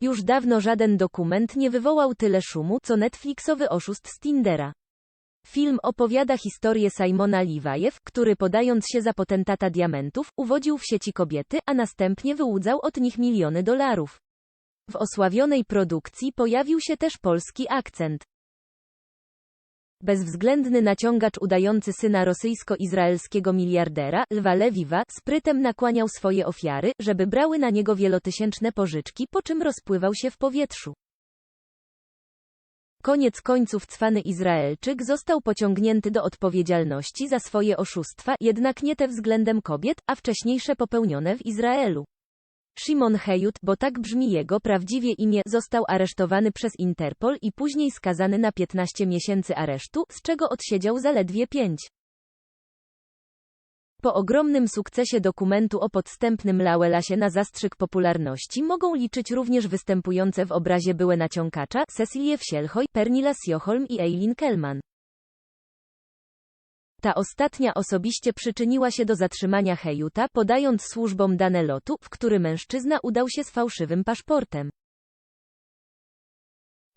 Już dawno żaden dokument nie wywołał tyle szumu, co Netflixowy oszust z Tindera. Film opowiada historię Simona Liwajew, który podając się za potentata diamentów, uwodził w sieci kobiety, a następnie wyłudzał od nich miliony dolarów. W osławionej produkcji pojawił się też polski akcent. Bezwzględny naciągacz udający syna rosyjsko-izraelskiego miliardera, Lwa Lewiwa, sprytem nakłaniał swoje ofiary, żeby brały na niego wielotysięczne pożyczki, po czym rozpływał się w powietrzu. Koniec końców cwany Izraelczyk został pociągnięty do odpowiedzialności za swoje oszustwa, jednak nie te względem kobiet, a wcześniejsze popełnione w Izraelu. Shimon Hejut, bo tak brzmi jego prawdziwie imię, został aresztowany przez Interpol i później skazany na 15 miesięcy aresztu, z czego odsiedział zaledwie 5. Po ogromnym sukcesie dokumentu o podstępnym Lawelasie na zastrzyk popularności mogą liczyć również występujące w obrazie byłe naciąkacza, Cecilie Wsielhoj, Pernila Sjoholm i Eileen Kellman. Ta ostatnia osobiście przyczyniła się do zatrzymania Hejuta, podając służbom dane lotu, w który mężczyzna udał się z fałszywym paszportem.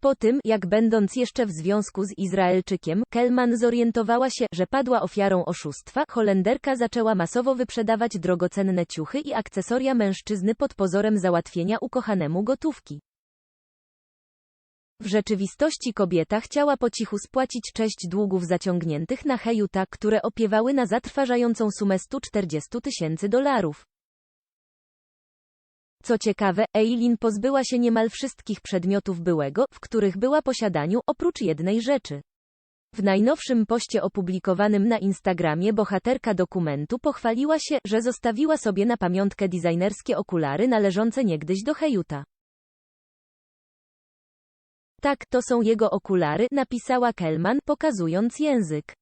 Po tym, jak będąc jeszcze w związku z Izraelczykiem, Kellman zorientowała się, że padła ofiarą oszustwa, Holenderka zaczęła masowo wyprzedawać drogocenne ciuchy i akcesoria mężczyzny pod pozorem załatwienia ukochanemu gotówki. W rzeczywistości kobieta chciała po cichu spłacić cześć długów zaciągniętych na Hejuta, które opiewały na zatrważającą sumę 140 tysięcy dolarów. Co ciekawe, Eileen pozbyła się niemal wszystkich przedmiotów byłego, w których była posiadaniu, oprócz jednej rzeczy. W najnowszym poście opublikowanym na Instagramie bohaterka dokumentu pochwaliła się, że zostawiła sobie na pamiątkę designerskie okulary należące niegdyś do Hejuta. Tak, to są jego okulary, napisała Kellman, pokazując język.